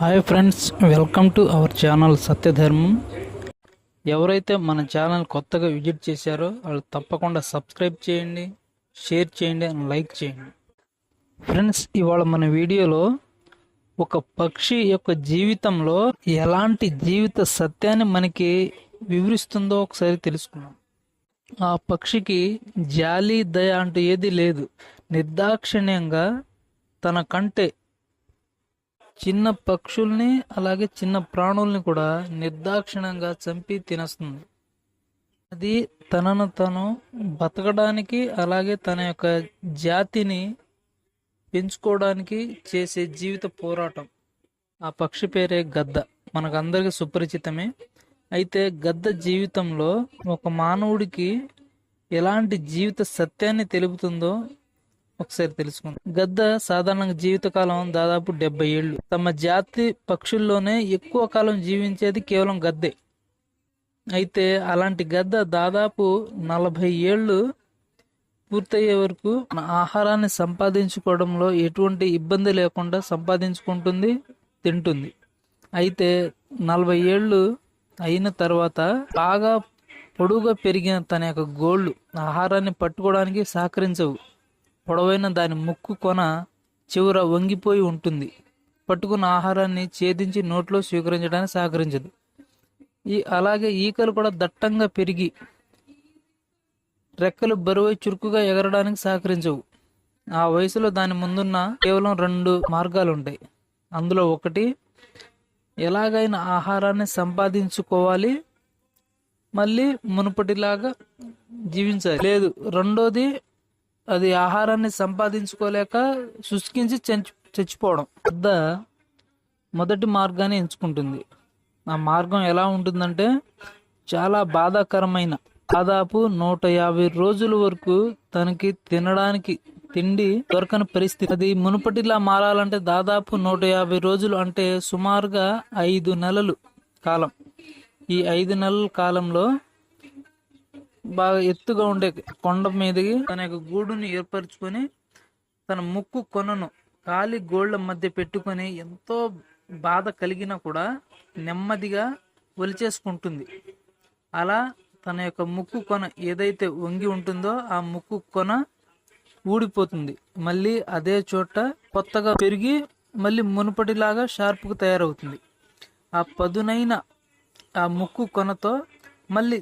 Hi friends welcome to our channel Satyadharmam ఎవరైతే మన channel కొత్తగా విజిట్ చేశారో వాళ్ళు తప్పకుండా సబ్స్క్రైబ్ చేయండి షేర్ చేయండి అండ్ లైక్ చేయండి. ఫ్రెండ్స్ ఇవాళ మన వీడియోలో ఒక పక్షి యొక్క జీవితంలో ఎలాంటి జీవిత సత్యాన్ని మనకి వివరిస్తుందో ఒకసారి తెలుసుకుందాం. ఆ పక్షికి జాలి దయ అంటూ ఏది లేదు. నిర్దాక్షిణ్యంగా తన కంటే చిన్న పక్షుల్ని అలాగే చిన్న ప్రాణుల్ని కూడా నిర్దాక్షిణంగా చంపి తినేస్తుంది. అది తనను తను బతకడానికి అలాగే తన యొక్క జాతిని పెంచుకోవడానికి చేసే జీవిత పోరాటం. ఆ పక్షి పేరే గద్ద. మనకందరికీ సుపరిచితమే. అయితే గద్ద జీవితంలో ఒక మానవుడికి ఎలాంటి జీవిత సత్యాన్ని తెలుపుతుందో ఒకసారి తెలుసుకుందాం. గద్ద సాధారణంగా జీవితకాలం దాదాపు డెబ్బై ఏళ్ళు. తమ జాతి పక్షుల్లోనే ఎక్కువ కాలం జీవించేది కేవలం గద్దే. అయితే అలాంటి గద్ద దాదాపు నలభై ఏళ్ళు పూర్తయ్యే వరకు మన ఆహారాన్ని సంపాదించుకోవడంలో ఎటువంటి ఇబ్బంది లేకుండా సంపాదించుకుంటుంది తింటుంది. అయితే నలభై ఏళ్ళు అయిన తర్వాత బాగా పొడుగా పెరిగిన తన యొక్క గోళ్ళు ఆహారాన్ని పట్టుకోవడానికి సహకరించవు. పొడవైన దాని ముక్కు కొన చివర వంగిపోయి ఉంటుంది. పట్టుకున్న ఆహారాన్ని ఛేదించి నోట్లో స్వీకరించడానికి సహకరించదు. ఈ అలాగే ఈకలు కూడా దట్టంగా పెరిగి రెక్కలు బరువై చురుకుగా ఎగరడానికి సహకరించవు. ఆ వయసులో దాని ముందున్న కేవలం రెండు మార్గాలు ఉంటాయి అందులో ఒకటి ఎలాగైనా ఆహారాన్ని సంపాదించుకోవాలి. మళ్ళీ మునుపటిలాగా జీవించాలి. లేదు రెండోది అది ఆహారాన్ని సంపాదించుకోలేక శుష్కించి చంచి చచ్చిపోవడం పెద్ద మొదటి మార్గాన్ని ఎంచుకుంటుంది. ఆ మార్గం ఎలా ఉంటుందంటే చాలా బాధాకరమైన దాదాపు నూట యాభై రోజుల వరకు తనకి తినడానికి తిండి దొరకని పరిస్థితి. అది మునుపటిలా మారాలంటే దాదాపు నూట యాభై రోజులు అంటే సుమారుగా ఐదు నెలలు కాలం. ఈ ఐదు నెలల కాలంలో బాగా ఎత్తుగా ఉండే కొండ మీదకి తన యొక్క గూడుని ఏర్పరచుకొని తన ముక్కు కొనను కాలి గోళ్ళ మధ్య పెట్టుకొని ఎంతో బాధ కలిగినా కూడా నెమ్మదిగా ఒలిచేసుకుంటుంది. అలా తన యొక్క ముక్కు కొన ఏదైతే వంగి ఉంటుందో ఆ ముక్కు కొన ఊడిపోతుంది. మళ్ళీ అదే చోట కొత్తగా పెరిగి మళ్ళీ మునుపటిలాగా షార్ప్గా తయారవుతుంది. ఆ పదునైన ఆ ముక్కు కొనతో మళ్ళీ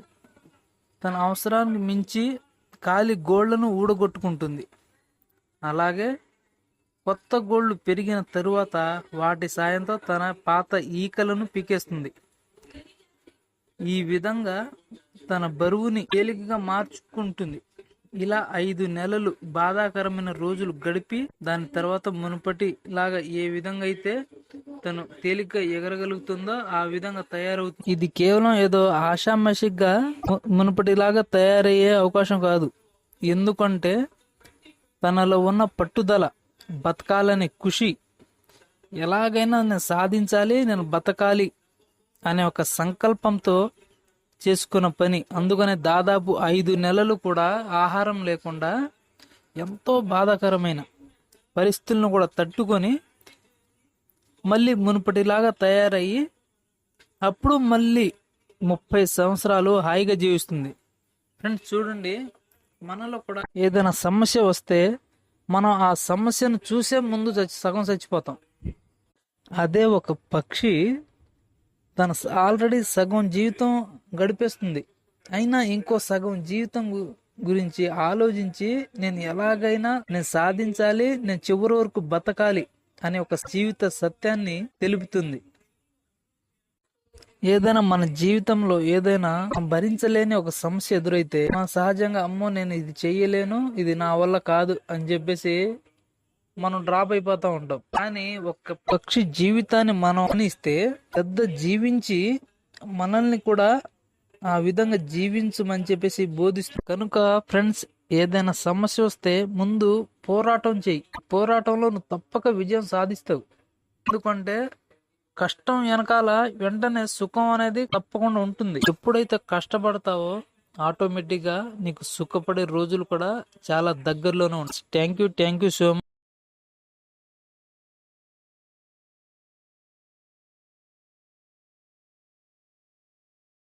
తన అవసరానికి మించి కాలి గోళ్ళను ఊడగొట్టుకుంటుంది. అలాగే కొత్త గోళ్ళు పెరిగిన తరువాత వాటి సాయంతో తన పాత ఈకలను పీకేస్తుంది. ఈ విధంగా తన బరువుని తేలికగా మార్చుకుంటుంది. ఇలా ఐదు నెలలు బాధాకరమైన రోజులు గడిపి దాని తర్వాత మునుపటి లాగా ఏ విధంగా అయితే తను తేలిగ్గా ఎగరగలుగుతుందో ఆ విధంగా తయారవుతుంది ఇది కేవలం ఏదో ఆషామాషిక్గా మునుపటిలాగా తయారయ్యే అవకాశం కాదు. ఎందుకంటే తనలో ఉన్న పట్టుదల బతకాలనే ఖుషి ఎలాగైనా నేను సాధించాలి నేను బతకాలి అనే ఒక సంకల్పంతో చేసుకున్న పని. అందుకనే దాదాపు ఐదు నెలలు కూడా ఆహారం లేకుండా ఎంతో బాధాకరమైన పరిస్థితులను కూడా తట్టుకొని మళ్ళీ మునుపటిలాగా తయారయ్యి అప్పుడు మళ్ళీ ముప్పై సంవత్సరాలు హాయిగా జీవిస్తుంది. ఫ్రెండ్స్ చూడండి మనలో కూడా ఏదైనా సమస్య వస్తే మనం ఆ సమస్యను చూసే ముందు చచ్చి సగం చచ్చిపోతాం. అదే ఒక పక్షి తన ఆల్రెడీ సగం జీవితం గడిపేస్తుంది. అయినా ఇంకో సగం జీవితం గురించి ఆలోచించి నేను ఎలాగైనా నేను సాధించాలి నేను చివరి వరకు బతకాలి అనే ఒక జీవిత సత్యాన్ని తెలుపుతుంది. ఏదైనా మన జీవితంలో ఏదైనా భరించలేని ఒక సమస్య ఎదురైతే మనం సహజంగా అమ్మో నేను ఇది చెయ్యలేను ఇది నా వల్ల కాదు అని చెప్పేసి మనం డ్రాప్ అయిపోతా ఉంటాం. కానీ ఒక పక్షి జీవితాన్ని మనం అనిస్తే పెద్ద జీవించి మనల్ని కూడా ఆ విధంగా జీవించమని చెప్పేసి బోధిస్తుంది కనుక ఫ్రెండ్స్ ఏదైనా సమస్య వస్తే ముందు పోరాటం చెయ్యి పోరాటంలో నువ్వు తప్పక విజయం సాధిస్తావు. ఎందుకంటే కష్టం వెనకాల వెంటనే సుఖం అనేది తప్పకుండా ఉంటుంది. ఎప్పుడైతే కష్టపడతావో ఆటోమేటిక్గా నీకు సుఖపడే రోజులు కూడా చాలా దగ్గరలోనే ఉంటాయి. Thank you thank you so much